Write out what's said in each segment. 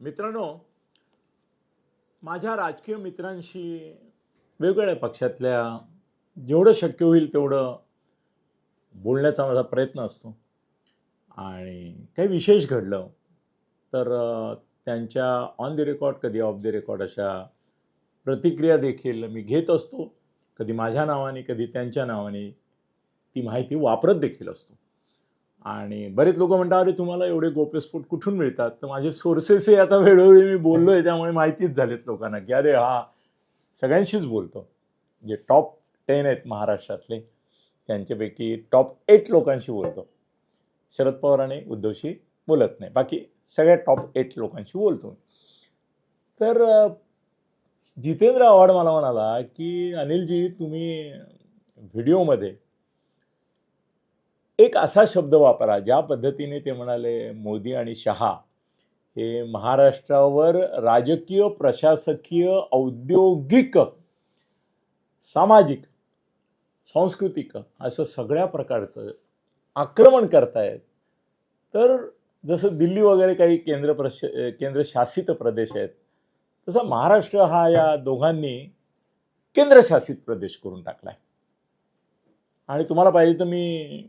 मित्रांनो माझ्या राजकीय मित्रांशी वेगवेगळ्या पक्षातल्या जेवढं शक्य होईल तेवढं बोलण्याचा माझा प्रयत्न असतो. आणि काही विशेष घडलं तर त्यांच्या ऑन द रेकॉर्ड कधी ऑफ द रेकॉर्ड अशा प्रतिक्रिया देखील मी घेत असतो. कधी माझ्या नावाने कधी त्यांच्या नावाने ती माहिती वापरत देखील असतो. आणि बरेच लोक म्हणतात अरे तुम्हाला एवढे गोप्यस्फोट कुठून मिळतात? तर माझे सोर्सेसही आता वेळोवेळी मी बोललो आहे त्यामुळे माहितीच झालेत लोकांना की अरे हा सगळ्यांशीच बोलतो. जे टॉप टेन आहेत महाराष्ट्रातले त्यांच्यापैकी टॉप एट लोकांशी बोलतो. शरद पवार आणि उद्धवशी बोलत नाही. बाकी सगळ्या टॉप एट लोकांशी बोलतो. तर जितेंद्र आव्हाड मला म्हणाला की अनिलजी तुम्ही व्हिडिओमध्ये एक असा शब्द वापरा ज्या पद्धतीने ते म्हणाले मोदी आणि शहा हे महाराष्ट्रावर राजकीय प्रशासकीय औद्योगिक सामाजिक सांस्कृतिक असं सगळ्या प्रकारचं आक्रमण करतायत. तर जसं दिल्ली वगैरे काही केंद्र प्रश केंद्रशासित प्रदेश आहेत तसं महाराष्ट्र हा या दोघांनी केंद्रशासित प्रदेश करून टाकला आहे आणि तुम्हाला पाहिजे तर मी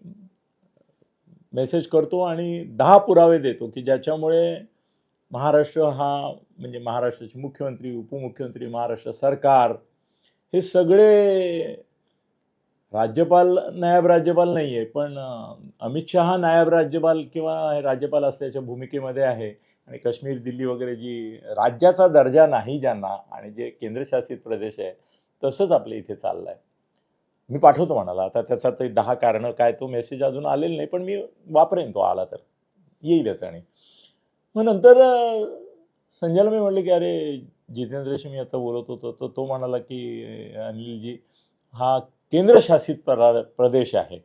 मेसेज करतो आणि दहा पुरावे देतो की ज्याच्यामुळे महाराष्ट्र हा म्हणजे महाराष्ट्राचे मुख्यमंत्री उपमुख्यमंत्री महाराष्ट्र सरकार हे सगळे राज्यपाल नायब राज्यपाल नाही आहे पण अमित शहा नायब राज्यपाल किंवा हे राज्यपाल असल्याच्या भूमिकेमध्ये आहे आणि काश्मीर दिल्ली वगैरे जी राज्याचा दर्जा नाही ज्यांना आणि जे केंद्रशासित प्रदेश आहे तसंच आपल्या इथे चाललं आहे मी पाठवतो म्हणाला आता त्याचा ते दहा कारणं काय तो मेसेज अजून आलेला नाही पण मी वापरेन तो आला तर. येईलच आणि. मग नंतर संजयला मी म्हटलं की अरे जितेंद्रशी मी आता बोलत होतो तर तो म्हणाला की अनिलजी हा केंद्रशासित प्रा प्रदेश आहे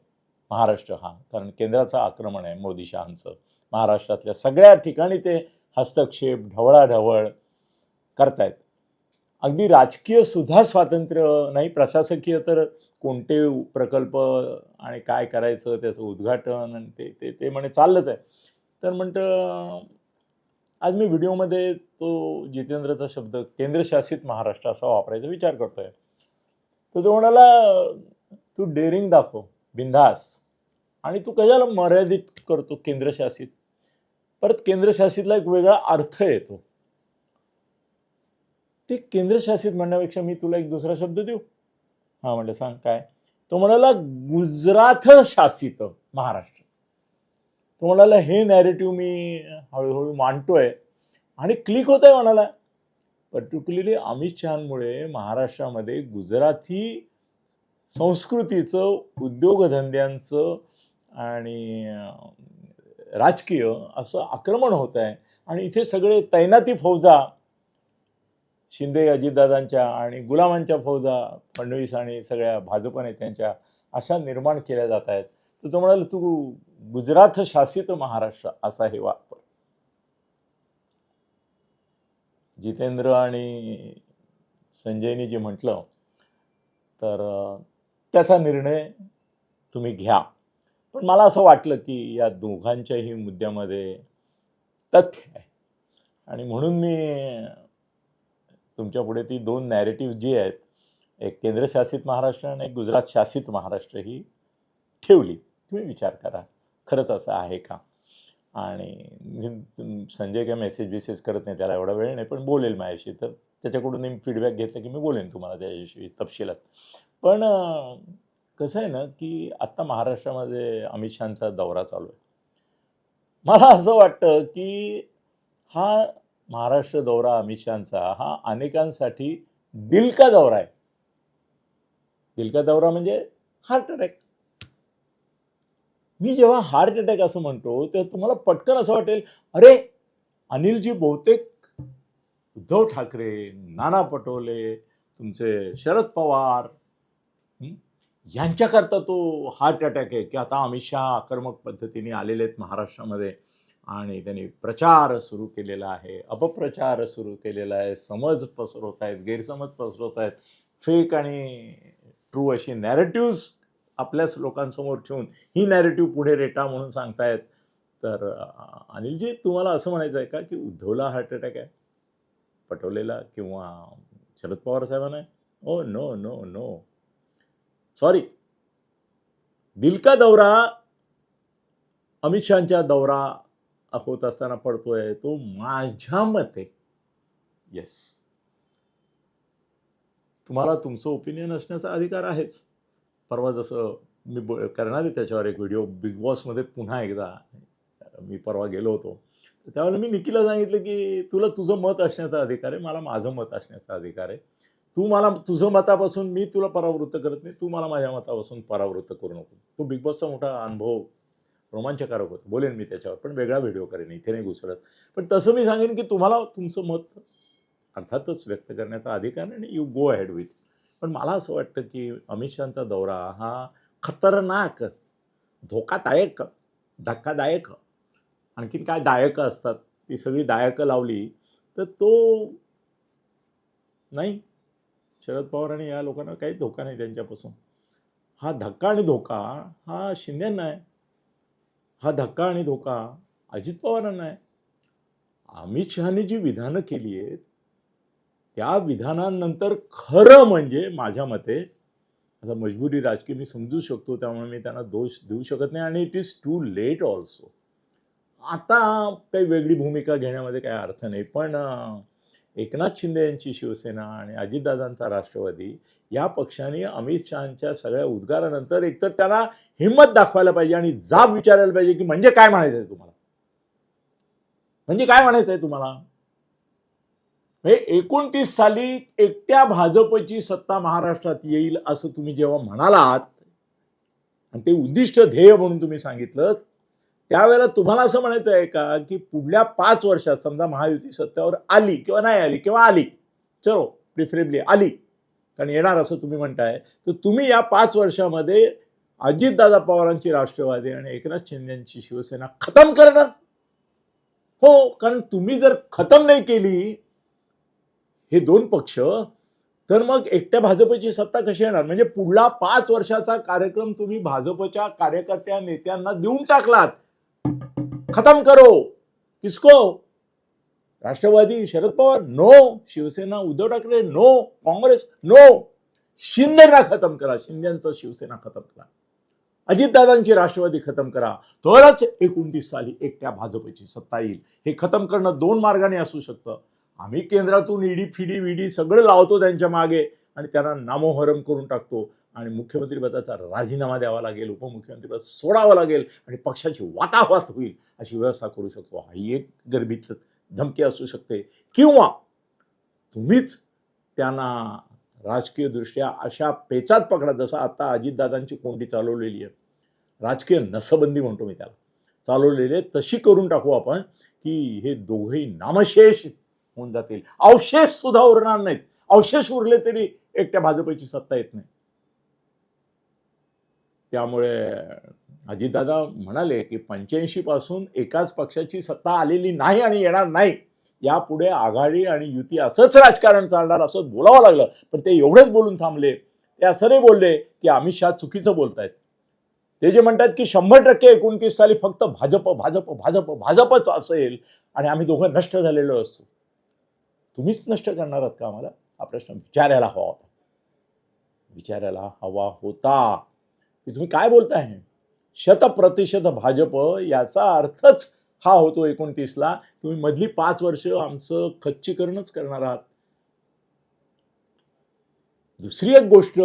महाराष्ट्र हा कारण केंद्राचं आक्रमण आहे मोदी शहांचं. महाराष्ट्रातल्या सगळ्या ठिकाणी ते हस्तक्षेप ढवळाढवळ करतायत. अगदी राजकीय सुद्धा स्वातंत्र्य नाही प्रशासकीय तर कोणते प्रकल्प आणि काय करायचं त्याचं उद्घाटन आणि ते ते ते म्हणे चाललंच आहे. तर म्हणतं आज मी व्हिडिओमध्ये तो जितेंद्रचा शब्द केंद्रशासित महाराष्ट्र असा वापरायचा विचार करतोय. तर तो म्हणाला तू डेअरिंग दाखव बिंधास आणि तू कशाला मर्यादित करतो केंद्रशासित? परत केंद्रशासितला एक वेगळा अर्थ येतो. ते केंद्रशासित म्हणण्यापेक्षा मी तुला एक दुसरा शब्द देऊ? हा म्हणलं सांग काय? तो म्हणाला गुजरात शासित महाराष्ट्र. तो म्हणाला हे नॅरेटिव्ह मी हळूहळू मांडतोय आणि क्लिक होत आहे म्हणाला. पर्टिक्युलरली अमित शहामुळे महाराष्ट्रामध्ये गुजराती संस्कृतीचं उद्योगधंद्यांचं आणि राजकीय असं आक्रमण होत आहे आणि इथे सगळे तैनाती फौजा शिंदे अजितदादांच्या आणि गुलामांच्या फौजा फडणवीस आणि सगळ्या भाजप नेत्यांच्या अशा निर्माण केल्या जात आहेत. तर तो म्हणाल तू गुजरात शासित महाराष्ट्र असा हे वापर जितेंद्र आणि संजयनी जे म्हटलं तर त्याचा निर्णय तुम्ही घ्या. पण मला असं वाटलं की या दोघांच्याही मुद्द्यामध्ये तथ्य आहे. आणि म्हणून मी तुमच्यापुढे ती दोन नॅरेटिव्ह जी आहेत एक केंद्रशासित महाराष्ट्र आणि एक गुजरात शासित महाराष्ट्र ही ठेवली. तुम्ही विचार करा. खरंच असं आहे का? आणि संजय काय मेसेज बिसेज करत नाही त्याला एवढा वेळ नाही पण बोलेल माझ्याशी. तर त्याच्याकडून मी फीडबॅक घेतला की मी बोलेन तुम्हाला त्याच्याशी तपशिलात. पण कसं आहे ना की आत्ता महाराष्ट्रामध्ये अमित शहाचा दौरा चालू आहे. मला असं वाटतं की हा महाराष्ट्र दौरा अमित शहाचा हा अनेकांसाठी दिलका दौरा आहे. दिलका दौरा म्हणजे हार्ट अटॅक मी जेव्हा हार्ट अटॅक असं म्हणतो तेव्हा तुम्हाला पटकन असं वाटेल अरे अनिलजी बहुतेक उद्धव ठाकरे नाना पटोले तुमचे शरद पवार यांच्याकरता तो हार्ट अटॅक आहे. की आता अमित शहा आक्रमक पद्धतीने आलेले आहेत महाराष्ट्रामध्ये. आणि त्यांनी प्रचार सुरू केलेला आहे अपप्रचार सुरू केलेला आहे समज पसरवत आहेत गैरसमज पसरवत आहेत फेक आणि ट्रू अशी नॅरेटिव्ज आपल्याच लोकांसमोर ठेवून ही नॅरेटिव्ह पुढे रेटा म्हणून सांगतायत. तर अनिलजी तुम्हाला असं म्हणायचं आहे का की उद्धवला हार्ट अटॅक आहे? पटवलेला किंवा शरद पवार साहेबांना आहे? Oh no no no sorry दिल का दौरा? अमित शहाच्या दौरा होत असताना पडतोय तो माझ्या मते. येस तुम्हाला तुमचं ओपिनियन असण्याचा अधिकार आहेच. परवा जसं मी ब करणार आहे त्याच्यावर एक व्हिडिओ बिग बॉसमध्ये पुन्हा एकदा मी परवा गेलो होतो. तर त्यावेळेला मी निकीला सांगितलं की तुला तुझं मत असण्याचा अधिकार आहे मला माझं मत असण्याचा अधिकार आहे. तू मला तुझं मतापासून मी तुला परावृत्त करत नाही तू मला माझ्या मतापासून परावृत्त करू नको. तो बिग बॉसचा मोठा अनुभव रोमांचकारक होतं. बोलेन मी त्याच्यावर पण वेगळा व्हिडिओ करेन इथे नाही घुसळत पण तसं मी सांगेन की तुम्हाला तुमचं मत अर्थातच व्यक्त करण्याचा अधिकार आणि यू गो अहेड विथ पण मला असं वाटतं की अमित शहाचा दौरा हा खतरनाक धोकादायक धक्कादायक. आणखीन काय दायक असतात? ती सगळी दायकं लावली तर तो नाही. शरद पवार आणि या लोकांना काही धोका नाही त्यांच्यापासून. हा धक्का आणि धोका हा शिंद्यांना आहे. हा धक्का आणि धोका अजित पवारांना आहे. अमित शहाने जी विधानं केली आहेत त्या विधानानंतर खरं म्हणजे माझ्या मते आता मजबुरी राजकीय मी समजू शकतो त्यामुळे मी त्यांना दोष देऊ शकत नाही आणि it is too late also आता काही वेगळी भूमिका घेण्यामध्ये काही अर्थ नाही पण एकनाथ शिंदे यांची शिवसेना आणि अजितदादांचा राष्ट्रवादी या पक्षाने अमित शहाच्या सगळ्या उद्गारानंतर एकतर त्यांना हिंमत दाखवायला पाहिजे आणि जाब विचारायला पाहिजे की म्हणजे काय म्हणायचं आहे तुम्हाला? म्हणजे काय म्हणायचं आहे तुम्हाला? हे एकोणतीस साली एकट्या भाजपची सत्ता महाराष्ट्रात येईल असं तुम्ही जेव्हा म्हणालात आणि ते उद्दिष्ट ध्येय म्हणून तुम्ही सांगितलं त्यावेळेला तुम्हाला असं म्हणायचं आहे का की पुढल्या पाच वर्षात समजा महायुती सत्तेवर आली किंवा नाही आली किंवा आली चलो प्रिफरेबली आली कारण येणार असं तुम्ही म्हणताय तर तुम्ही या पाच वर्षामध्ये अजितदादा पवारांची राष्ट्रवादी आणि एकनाथ शिंदेची शिवसेना खतम करणार? हो कारण तुम्ही जर खतम नाही केली हे दोन पक्ष तर मग एकट्या भाजपची सत्ता कशी येणार? म्हणजे पुढला पाच वर्षाचा कार्यक्रम तुम्ही भाजपच्या कार्यकर्त्या नेत्यांना देऊन टाकलात. खतम करो। किसको? Rashtrawadi Sharad Pawar? No. Shiv Sena Uddhav Thackeray? No. Congress? No. शिंदेना खतम करा. शिंदेचं शिवसेना खतम करा. अजितदादांची राष्ट्रवादी खतम करा. तरच एकोणतीस साली एकट्या भाजपची सत्ता येईल. हे खतम करणं दोन मार्गाने असू शकतं. आम्ही केंद्रातून ईडी फिडी विडी सगळं लावतो त्यांच्या मागे आणि त्यांना नामोहरम करून टाकतो. आणि मुख्यमंत्रीपदाचा राजीनामा द्यावा लागेल उपमुख्यमंत्रीपद सोडावं लागेल आणि पक्षाची वाटावाट होईल अशी व्यवस्था करू शकतो. ही एक गर्भित धमकी असू शकते. किंवा तुम्हीच त्यांना राजकीयदृष्ट्या अशा पेचात पकडा जसं आता अजितदादांची कोंडी चालवलेली आहे. राजकीय नसबंदी म्हणतो मी त्याला. चालवलेली आहे तशी करून टाकू आपण की हे दोघेही नामशेष होऊन जातील. अवशेष सुद्धा उरणार नाहीत. अवशेष उरले तरी एकट्या भाजपची सत्ता येत नाही. त्यामुळे अजितदादा म्हणाले की पंच्याऐंशी पासून एकाच पक्षाची सत्ता आलेली नाही आणि येणार नाही. यापुढे आघाडी आणि युती असंच राजकारण चालणार असं बोलावं लागलं. पण ते एवढेच बोलून थांबले ते असं नाही बोलले की अमित शहा चुकीचं बोलतायत. ते जे म्हणतात की शंभर टक्के एकोणतीस साली फक्त भाजप भाजप भाजप भाजपच असेल आणि आम्ही दोघं नष्ट झालेलो असतो तुम्हीच नष्ट करणार आहात का आम्हाला? हा प्रश्न विचारायला हवा होता. विचारायला हवा होता. की तुम्ही काय बोलताय? शतप्रतिशत भाजप याचा अर्थच हा होतो एकोणतीसला. तुम्ही मधली पाच वर्ष आमचं खच्चीकरणच करणार आहात. दुसरी एक गोष्ट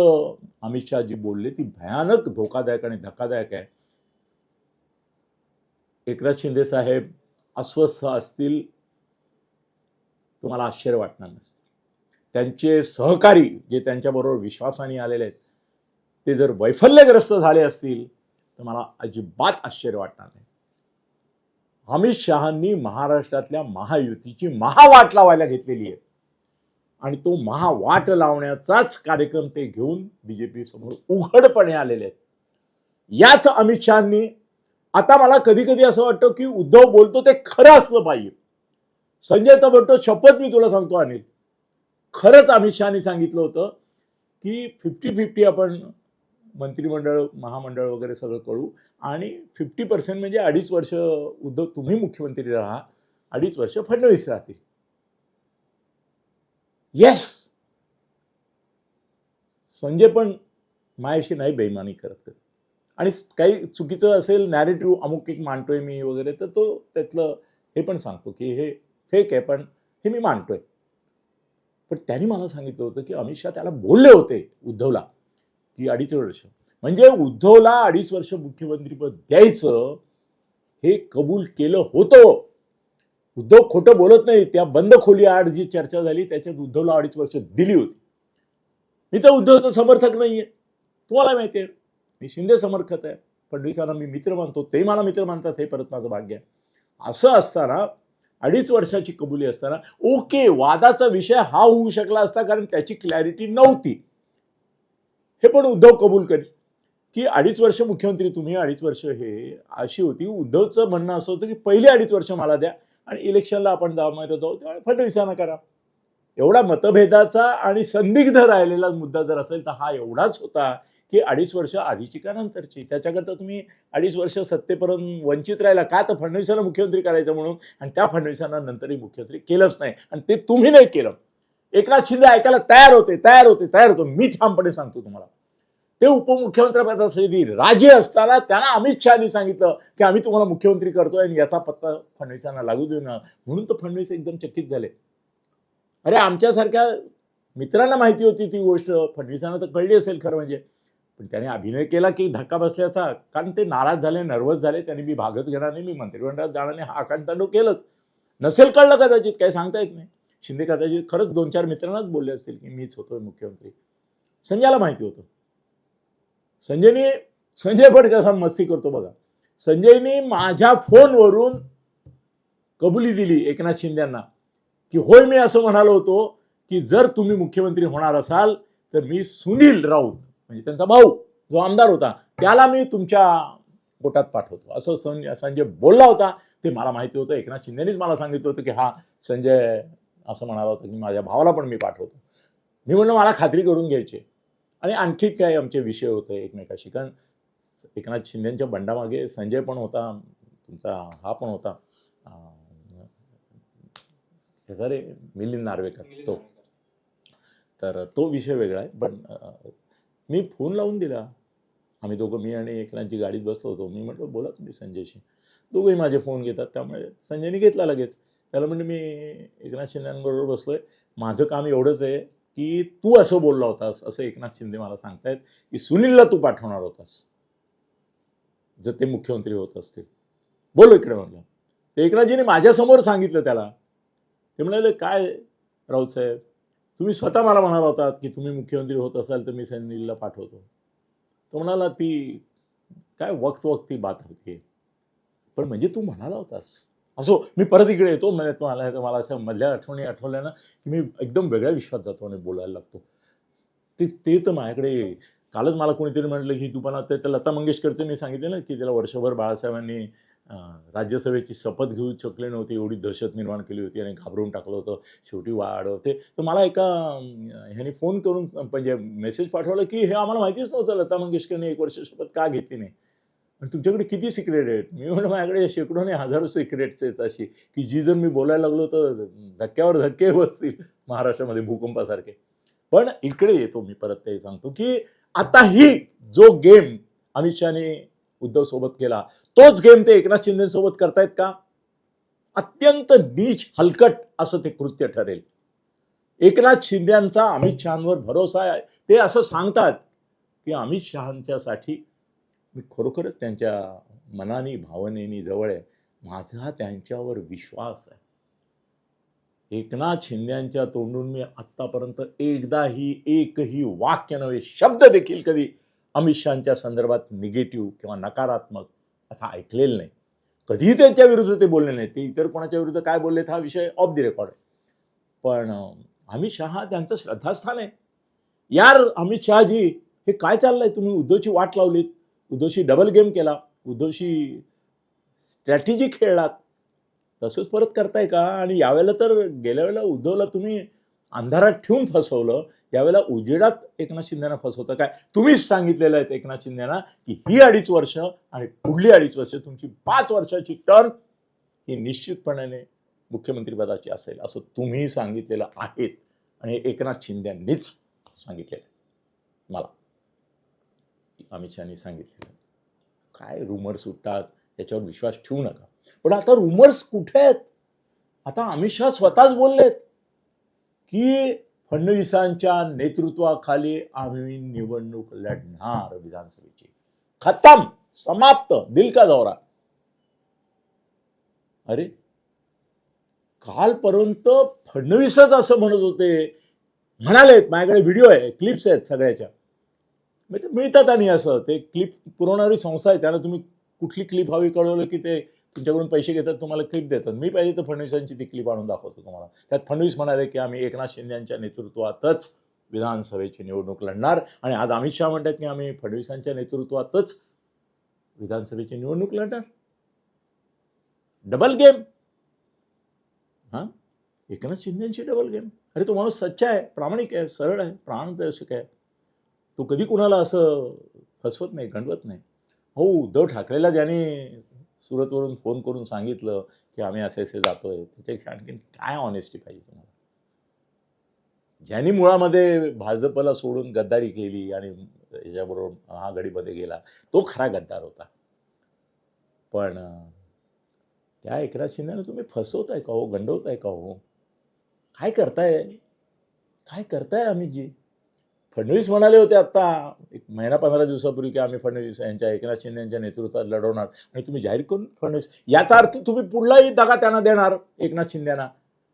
अमित शहा जी बोलले ती भयानक धोकादायक आणि धक्कादायक आहे. एकनाथ शिंदे साहेब अस्वस्थ असतील तुम्हाला आश्चर्य वाटणार नसतं. त्यांचे सहकारी जे त्यांच्याबरोबर विश्वासाने आलेले आहेत ते जर वैफल्यग्रस्त झाले असतील तर मला अजिबात आश्चर्य वाटणार नाही. अमित शहांनी महाराष्ट्रातल्या महायुतीची महावाट लावायला घेतलेली आहे. आणि तो महावाट लावण्याचाच कार्यक्रम ते घेऊन बीजेपी समोर उघडपणे आलेले आहेत. याच अमित शहांनी आता मला कधी कधी असं वाटतं की उद्धव बोलतो ते खरं असलं पाहिजे. संजय तर म्हणतो शपथ मी तुला सांगतो अनिल. खरंच अमित शहानी सांगितलं होतं की फिफ्टी फिफ्टी आपण मंत्रिमंडळ महामंडळ वगैरे सगळं कळू आणि फिफ्टी पर्सेंट म्हणजे अडीच वर्ष उद्धव तुम्ही मुख्यमंत्री राहा अडीच वर्ष फडणवीस राहतील. येस संजय पण मायाशी नाही बेईमानी करत. आणि काही चुकीचं असेल नॅरेटिव्ह अमुक एक मांडतोय मी वगैरे तर तो त्यातलं हे पण सांगतो की हे फेक आहे पण हे मी मांडतोय. पण त्यांनी मला सांगितलं होतं की अमित शहा त्याला बोलले होते उद्धवला. ती अडीच वर्ष. म्हणजे उद्धवला अडीच वर्ष मुख्यमंत्रीपद द्यायचं हे कबूल केलं होतं. उद्धव खोटं बोलत नाही. त्या बंद खोली आड जी चर्चा झाली त्याच्यात उद्धवला अडीच वर्ष दिली होती. मी तर उद्धवचं समर्थक नाहीये. तुम्हाला माहिती आहे. मी शिंदे समर्थक आहे. फडणवीसांना मी मित्र मानतो. ते मला मित्र मानतात हे परत माझं भाग्य आहे. असं असताना अडीच वर्षाची कबुली असताना ओके वादाचा विषय हा होऊ शकला असता कारण त्याची क्लॅरिटी नव्हती. हे पण उद्धव कबूल करी. की अडीच वर्ष मुख्यमंत्री तुम्ही अडीच वर्ष हे अशी होती. उद्धवचं म्हणणं असं होतं की पहिले अडीच वर्ष मला द्या आणि इलेक्शनला आपण दामायला जाऊ त्यावेळी फडणवीसांना करा. एवढा मतभेदाचा आणि संदिग्ध राहिलेला मुद्दा जर असेल तर हा एवढाच होता की अडीच वर्ष आधीची का नंतरची? त्याच्याकरता तुम्ही अडीच वर्ष सत्तेपर्यंत वंचित राहिला का तर फडणवीसांना मुख्यमंत्री करायचं म्हणून आणि त्या फडणवीसांना नंतरही मुख्यमंत्री केलंच नाही. आणि ते तुम्ही नाही केलं. एकनाथ शिंदे ऐकायला तयार होते तयार होते तयार होतो. मी ठामपणे सांगतो तुम्हाला. ते उपमुख्यमंत्रीपदासाठी राजे असताना त्यांना अमित शहानी सांगितलं की आम्ही तुम्हाला मुख्यमंत्री करतोय आणि याचा पत्ता फडणवीसांना लागू देऊ ना म्हणून तर फडणवीस एकदम चकित झाले. अरे आमच्यासारख्या मित्रांना माहिती होती ती गोष्ट. फडणवीसांना तर कळली असेल खरं म्हणजे. पण त्याने अभिनय केला की धक्का बसल्याचा. कारण ते नाराज झाले नर्वस झाले. त्यांनी मी भागच घेणार नाही मी मंत्रिमंडळात जाणार नाही. हा आकांतांडो केलंच. नसेल कळलं कदाचित काही सांगता येत नाही. शिंदे कदाचित खरंच दोन चार मित्रांनाच बोलले असतील की मीच होतोय मुख्यमंत्री. संजयला माहिती होतं. संजयने संजय पण कसा मस्ती करतो बघा. संजयने माझ्या फोनवरून कबुली दिली एकनाथ शिंदेना की होय मी असं म्हणालो होतो की जर तुम्ही मुख्यमंत्री होणार असाल तर मी सुनील राऊत म्हणजे त्यांचा भाऊ जो आमदार होता त्याला मी तुमच्या गोटात पाठवतो. असं संजय संजय बोलला होता. ते मला माहिती होतं. एकनाथ शिंदेनेच मला सांगितलं होतं की हा संजय असं म्हणाला होता की माझ्या भावाला पण मी पाठवतो. मी म्हणलं मला खात्री करून घ्यायची आणि आणखी काय आमचे विषय होते एकमेकाशी. कारण एकनाथ शिंदेच्या बंडामागे संजय पण होता तुमचा हा पण होता. रे मिलिंद नार्वेकर तो. तर तो विषय वेगळा आहे. पण मी फोन लावून दिला. आम्ही दोघं मी आणि एकनाथची गाडीत बसलो होतो. मी म्हटलं बोला तुम्ही संजयशी. दोघंही माझे फोन घेतात. त्यामुळे संजयने घेतला लगेच. त्याला म्हणजे मी एकनाथ शिंदेबरोबर आहे माझं काम एवढंच आहे की तू असं बोलला होतास असं एकनाथ शिंदे मला सांगतायत की सुनीलला तू पाठवणार होतास. जर ते मुख्यमंत्री होत असतील. बोलो इकडे म्हणलं ते एकनाथजीने माझ्यासमोर सांगितलं त्याला. ते म्हणाले काय राऊत साहेब तुम्ही स्वतः मला म्हणाला होतात की तुम्ही मुख्यमंत्री होत असाल तर मी सनीलला पाठवतो. तो म्हणाला ती काय वक्त वक्त ती बात होती पण म्हणजे तू म्हणाला होतास. असो मी परत इकडे येतो म्हणजे तुम्हाला मला अशा मधल्या आठवणी आठवल्या ना की मी एकदम वेगळ्या विश्वात जातो आणि बोलायला लागतो. ते ते तर माझ्याकडे कालच मला कोणीतरी म्हटलं की तू पण आता त्या लता मंगेशकरचं मी सांगितलं ना की त्याला वर्षभर बाळासाहेबांनी राज्यसभेची शपथ घेऊ शकले नव्हते एवढी दहशत निर्माण केली होती आणि घाबरून टाकलं होतं शेवटी वाढ होते. तर मला एका ह्याने फोन करून म्हणजे मेसेज पाठवलं की हे आम्हाला माहितीच नव्हतं लता मंगेशकरने एक वर्ष शपथ का घेतली नाही. आणि तुमच्याकडे किती सिक्रेट आहेत? मी म्हणलं माझ्याकडे शेकडो नाही हजारो सिक्रेट्स आहेत अशी. की जी जर मी बोलायला लागलो तर धक्क्यावर धक्के बसतील महाराष्ट्रामध्ये भूकंपासारखे. पण इकडे येतो मी परत ते सांगतो की आताही जो गेम अमित शहाने उद्धव सोबत केला तोच गेम ते एकनाथ शिंदेसोबत करतायत का? अत्यंत नीच हलकट असं ते कृत्य ठरेल. एकनाथ शिंदेचा अमित शहांवर भरोसा आहे. ते असं सांगतात की अमित शहांच्यासाठी मी खरोखरच त्यांच्या मनाने भावनेनी जवळ आहे. माझा त्यांच्यावर विश्वास आहे. एकनाथ शिंद्यांच्या तोंडून मी आत्तापर्यंत एकदाही एकही वाक्य नव्हे शब्द देखील कधी अमित शहाच्या संदर्भात निगेटिव्ह किंवा नकारात्मक असा ऐकलेलं नाही. कधीही त्यांच्या विरुद्ध ते बोलले नाही. ते इतर कोणाच्या विरुद्ध काय बोललेत हा विषय ऑफ दी रेकॉर्ड आहे. पण अमित शहा त्यांचं श्रद्धास्थान आहे. यार अमित शहाजी हे काय चाललंय? तुम्ही उद्धवची वाट लावलीत. उद्धवशी डबल गेम केला उद्धवशी स्ट्रॅटेजी खेळलात. तसंच परत करताय का? आणि यावेळेला तर गेल्या वेळेला उद्धवला तुम्ही अंधारात ठेवून फसवलं. यावेळेला उजेडात एकनाथ शिंदेना फसवतं काय? तुम्हीच सांगितलेलं आहे एकनाथ शिंदेना की ही अडीच वर्ष आणि पुढली अडीच वर्ष तुमची पाच वर्षाची टर्म ही निश्चितपणाने मुख्यमंत्रीपदाची असेल असं तुम्ही सांगितलेलं आहेत. आणि एकनाथ शिंदेंनीच सांगितलेलं आहे. मला. अमित शहानी सांगितलेलं काय रुमर्स सुटतात याच्यावर विश्वास ठेवू नका. पण आता रुमर्स कुठे आहेत? आता अमित शहा स्वतःच बोललेत की फडणवीसांच्या नेतृत्वाखाली आम्ही निवडणूक लढणार विधानसभेची. खतम! समाप्त! दिल का दौरा? अरे कालपर्यंत फडणवीसच असं म्हणत होते. म्हणालेत माझ्याकडे व्हिडिओ आहे क्लिप्स आहेत सगळ्याच्या. म्हणजे मिळतात आणि असं ते क्लिप पुरवणारी संस्था आहे त्यांना तुम्ही कुठली क्लिप हवी कळवलं की ते तुमच्याकडून पैसे घेतात तुम्हाला क्लिप देतात. मी पाहिजे तर फडणवीसांची ती क्लिप आणून दाखवतो तुम्हाला. त्यात फडणवीस म्हणाले की आम्ही एकनाथ शिंदे यांच्या नेतृत्वातच विधानसभेची निवडणूक लढणार आणि आज अमित शहा म्हणतात की आम्ही फडणवीसांच्या नेतृत्वातच विधानसभेची निवडणूक लढणार. डबल गेम हां? एकनाथ शिंदेची डबल गेम अरे तो माणूस सच्चा आहे प्रामाणिक आहे सरळ आहे प्राणदर्शक आहे. तो कधी कुणाला असं फसवत नाही गंडवत नाही. हो उद्धव ठाकरेला ज्याने सुरतवरून फोन करून सांगितलं की आम्ही असे असे जातोय त्याच्यापेक्षा आणखीन काय ऑनेस्टी पाहिजे तुम्हाला? ज्यांनी मुळामध्ये भाजपला सोडून गद्दारी केली आणि याच्याबरोबर महागडीमध्ये गेला तो खरा गद्दार होता. पण त्या एकनाथ शिंदेला तुम्ही फसवताय का हो? गंडवताय का हो? काय करताय? काय करताय अमितजी फडणवीस म्हणाले होते आत्ता एक महिना पंधरा दिवसापूर्वी की आम्ही फडणवीस यांच्या एकनाथ शिंदे यांच्या नेतृत्वात लढवणार. आणि तुम्ही जाहीर करून फडणवीस याचा अर्थ तुम्ही पुढलाही दगा त्यांना देणार एकनाथ शिंदेना.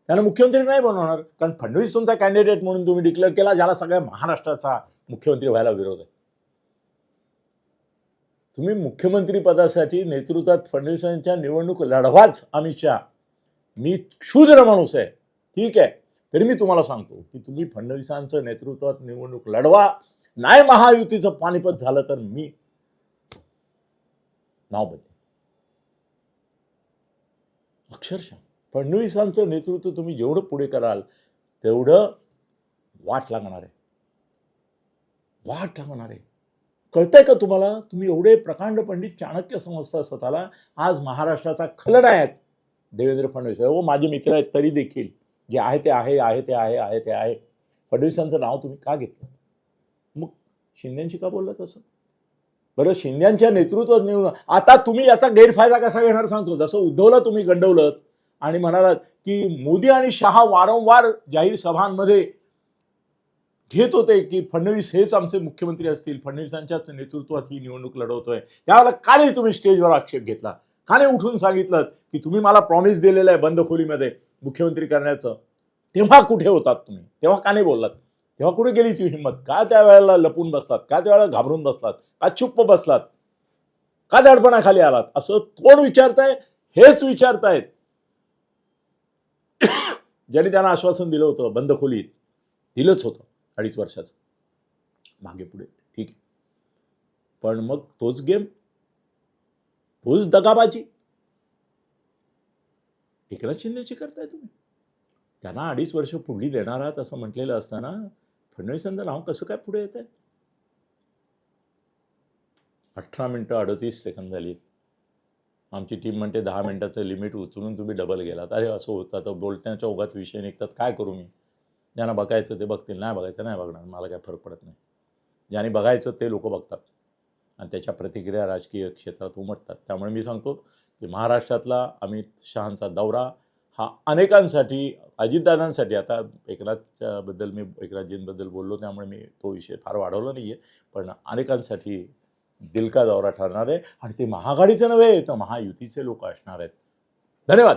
त्यांना मुख्यमंत्री नाही बनवणार कारण फडणवीस तुमचा कॅन्डिडेट म्हणून तुम्ही डिक्लेअर केला ज्याला सगळ्या महाराष्ट्राचा मुख्यमंत्री व्हायला विरोध आहे. तुम्ही मुख्यमंत्री पदासाठी नेतृत्वात फडणवीसांच्या निवडणूक लढवाच अमित शहा. मी क्षुद्र माणूस आहे. ठीक आहे. तरी मी तुम्हाला सांगतो की तुम्ही फडणवीसांचं नेतृत्वात निवडणूक लढवा. नाही महायुतीचं पानिपत झालं तर मी नाव बदल अक्षरशः फडणवीसांचं नेतृत्व तुम्ही जेवढं पुढे कराल तेवढं वाट लागणार आहे. वाट लागणार आहे. कळतंय का तुम्हाला? तुम्ही एवढे प्रकांड पंडित चाणक्य समजता स्वतःला आज महाराष्ट्राचा खलनायक देवेंद्र फडणवीस आहे. हो माझे मित्र आहेत तरी देखील. जे आहे ते आहे आहे ते आहे आहे ते आहे. फडणवीसांचं नाव तुम्ही का घेतलं? मग शिंद्यांशी का बोललं तसं बरं शिंद्यांच्या नेतृत्वात निवडून आता तुम्ही याचा गैरफायदा कसा घेणार सांगतो. जसं उद्धवला तुम्ही गंडवलं आणि म्हणालात की मोदी आणि शहा वारंवार जाहीर सभांमध्ये घेत होते की फडणवीस हेच आमचे मुख्यमंत्री असतील. फडणवीसांच्याच नेतृत्वात ही निवडणूक लढवतोय. त्यावेळेला का नाही तुम्ही स्टेजवर आक्षेप घेतला. का नाही उठून सांगितलं की तुम्ही मला प्रॉमिस दिलेलं आहे बंद खोलीमध्ये मुख्यमंत्री करण्याचं तेव्हा कुठे होतात तुम्ही? तेव्हा का नाही बोललात? तेव्हा कुठे गेली ती हिंमत का त्यावेळेला लपून बसलात? का त्यावेळेला घाबरून बसलात? का चुप्प बसलात? का दडपणाखाली आलात? असं कोण विचारताय? हेच विचारतायत. ज्यांनी त्यांना आश्वासन दिलं होतं बंद खोलीत दिलंच होतं अडीच वर्षाचं. मागे पुढे ठीक आहे. पण मग तोच गेम तोच दगाबाजी. एकनाथ शिंदेची करताय तुम्ही. त्यांना अडीच वर्ष पुढली देणार आहात असं म्हटलेलं असताना फडणवीसांचं नाव कसं काय पुढे येत आहे अठरा मिनटं अडतीस सेकंद झाली आमची टीम म्हणते दहा मिनटाचं लिमिट उचलून तुम्ही डबल गेलात. अरे असं होतं तर बोलण्याच्या ओघात विषय निघतात. काय करू मी? ज्यांना बघायचं ते बघतील. नाही बघायचं नाही बघणार. मला काय फरक पडत नाही. ज्यांनी बघायचं ते लोक बघतात. आणि त्याच्या प्रतिक्रिया राजकीय क्षेत्रात उमटतात. त्यामुळे मी सांगतो की महाराष्ट्रातला अमित शहांचा दौरा हा अनेकांसाठी अजितदादांसाठी आता एकनाथच्याबद्दल मी एकनाथजींबद्दल बोललो त्यामुळे मी तो विषय फार वाढवला नाही आहे पण अनेकांसाठी दिलका दौरा ठरणार आहे. आणि ते महाआघाडीचे नव्हे तर महायुतीचे लोक असणार आहेत. धन्यवाद!